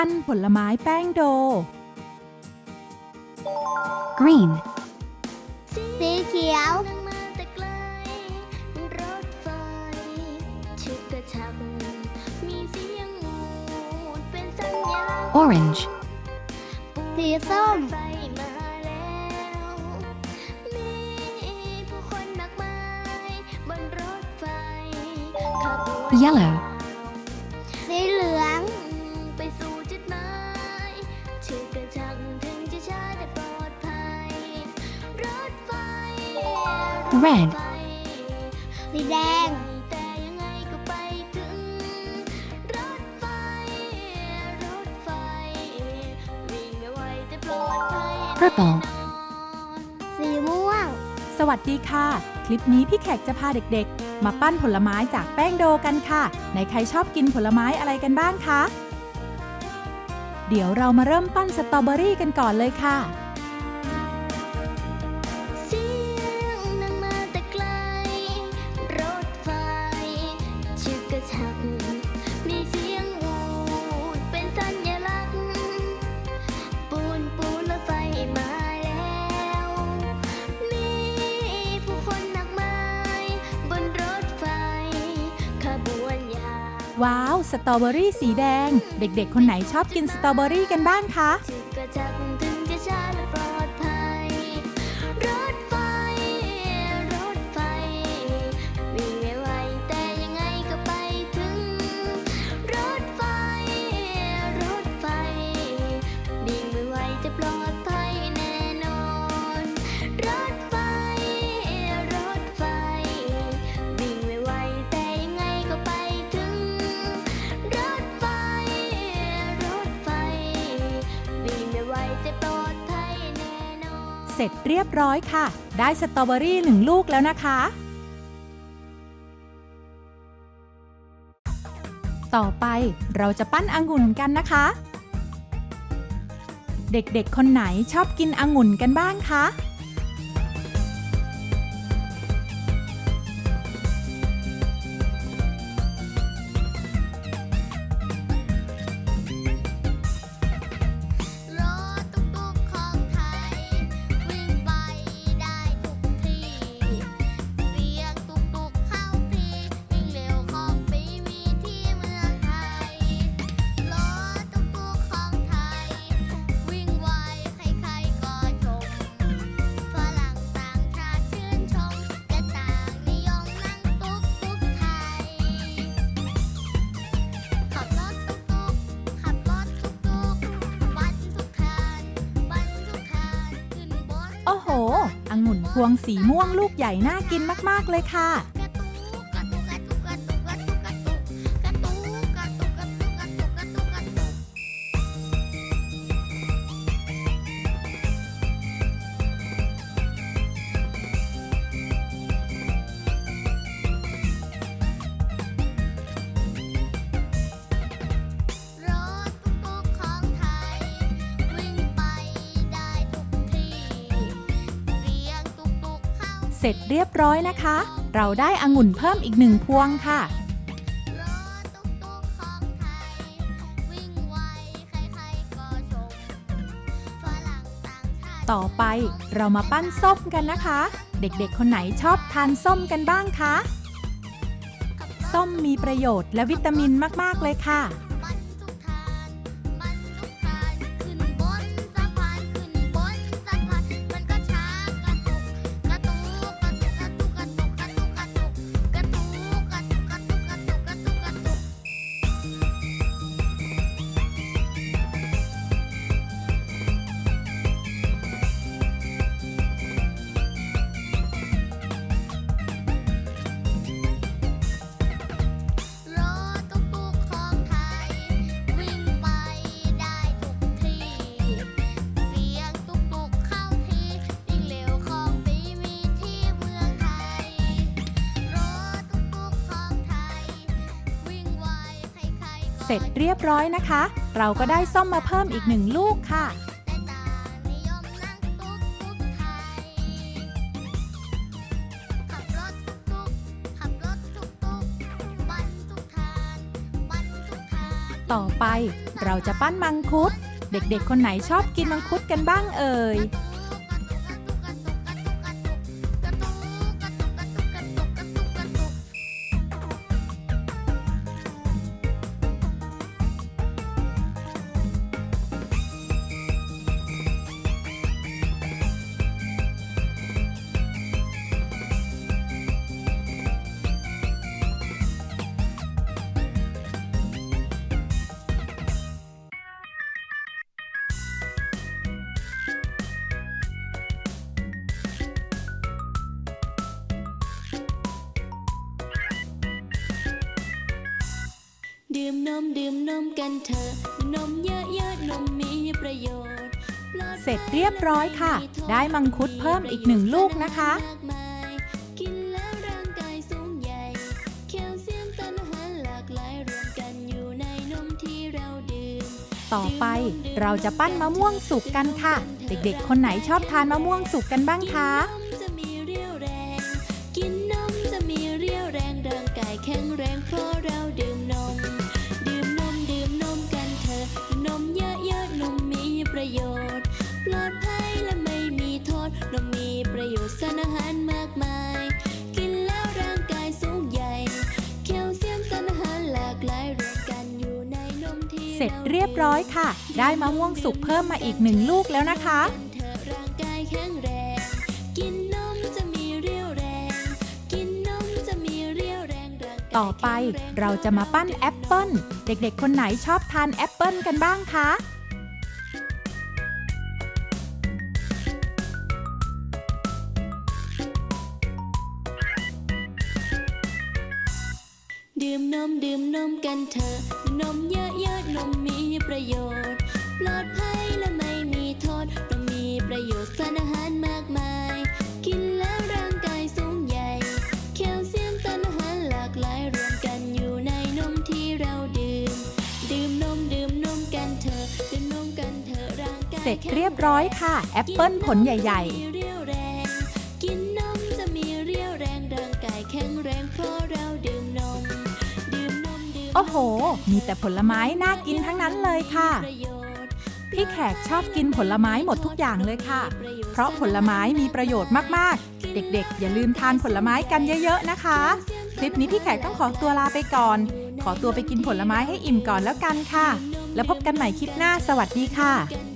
ปั้นผลไม้แป้งโด green, สีเขียวนั่งมาแลอดภัย Purple แน่นอนสีม่วง สวัสดีค่ะ คลิปนี้พี่แขกจะพาเด็กๆ มาปั้นผลไม้จากแป้งโดกันค่ะ ในใครชอบกินผลไม้อะไรกันบ้างคะ เดี๋ยวเรามาเริ่มปั้นสตรอเบอรี่กันก่อนเลยค่ะ ระชักมีเสียงวูดเป็นสัญลักษณ์ ปูนปูนรถไฟมาแล้ว มีผู้คนมากมายบนรถไฟ ขบวนยาว ว้าว สตรอเบอรี่สีแดง เด็กๆ คนไหนชอบกินสตรอเบอรี่กันบ้างคะจึกกระจักถึงจะช้าและปลอด เสร็จเรียบร้อยค่ะ ได้สตรอเบอรี่หนึ่งลูกแล้วนะคะ ต่อไปเราจะปั้นองุ่นกันนะคะ เด็กๆ คนไหนชอบกินองุ่นกันบ้างคะ พวงสีม่วงลูกใหญ่น่ากินมาก ๆ เลยค่ะ ร็จเรียบร้อยนะคะ เราได้องุ่นเพิ่มอีกหนึ่งพวงค่ะ ต่อไปเรามาปั้นส้มกันนะคะ เด็กๆ คนไหนชอบทานส้มกันบ้างคะ ส้มมีประโยชน์และวิตามินมากๆเลยค่ะ เสร็จเรียบร้อยนะคะ เราก็ได้ส้มมาเพิ่มอีกหนึ่งลูกค่ะ ต่อไปเราจะปั้นมังคุด เด็กๆ คนไหนชอบกินมังคุดกันบ้างเอ่ย ดื่มนมดื่มนมกันเถอะ นมเยอะๆนมมีประโยชน์เสร็จเรียบร้อยค่ะ ได้มังคุดเพิ่มอีกหนึ่งลูกนะคะ ต่อไปเราจะปั้นมะม่วงสุกกันค่ะ เด็กๆ คนไหนชอบทานมะม่วงสุกกันบ้างคะ มมีประโยชน์สารอาหารมากมาย กินแล้วร่างกายสูงใหญ่ แคลเซียมสารอาหารหลากหลายรวมกันอยู่ในนมที่เสร็จเรียบร้อยค่ะ ได้มะม่วงสุกเพิ่มมาอีกหนึ่งลูกแล้วนะคะกันเถอะร่างกายแข็งแรง กินนมจะมีเรี่ยวแรง กินนมจะมีเรี่ยวแรงร่างกายต่อไปเราจะมาปั้นแอปเปิ้ล เด็กๆ คนไหนชอบทานแอปเปิ้ลกันบ้างคะ ดื่มนมดื่มนมกันเถอะ นมเยอะๆนมมีประโยชน์ ปลอดภัยและไม่มีโทษนมมีประโยชน์สารอาหารมากมาย กินแล้วร่างกายสูงใหญ่ แคลเซียมสารอาหารหลากหลายรวมกันอยู่ในนมที่เราดื่ม ดื่มนมดื่มนมกันเถอะ ดื่มนมกันเถอะร่างกายเสร็จเรียบร้อยค่ะ แอปเปิ้ลผลใหญ่กิ อ้โห มีแต่ผลไม้น่ากินทั้งนั้นเลยค่ะ พี่แขกชอบกินผลไม้หมดทุกอย่างเลยค่ะ เพราะผลไม้มีประโยชน์มากๆ เด็กๆ อย่าลืมทานผลไม้กันเยอะๆนะคะ คลิปนี้พี่แขกต้องขอตัวลาไปก่อน ขอตัวไปกินผลไม้ให้อิ่มก่อนแล้วกันค่ะ แล้วพบกันใหม่คลิปหน้าสวัสดีค่ะ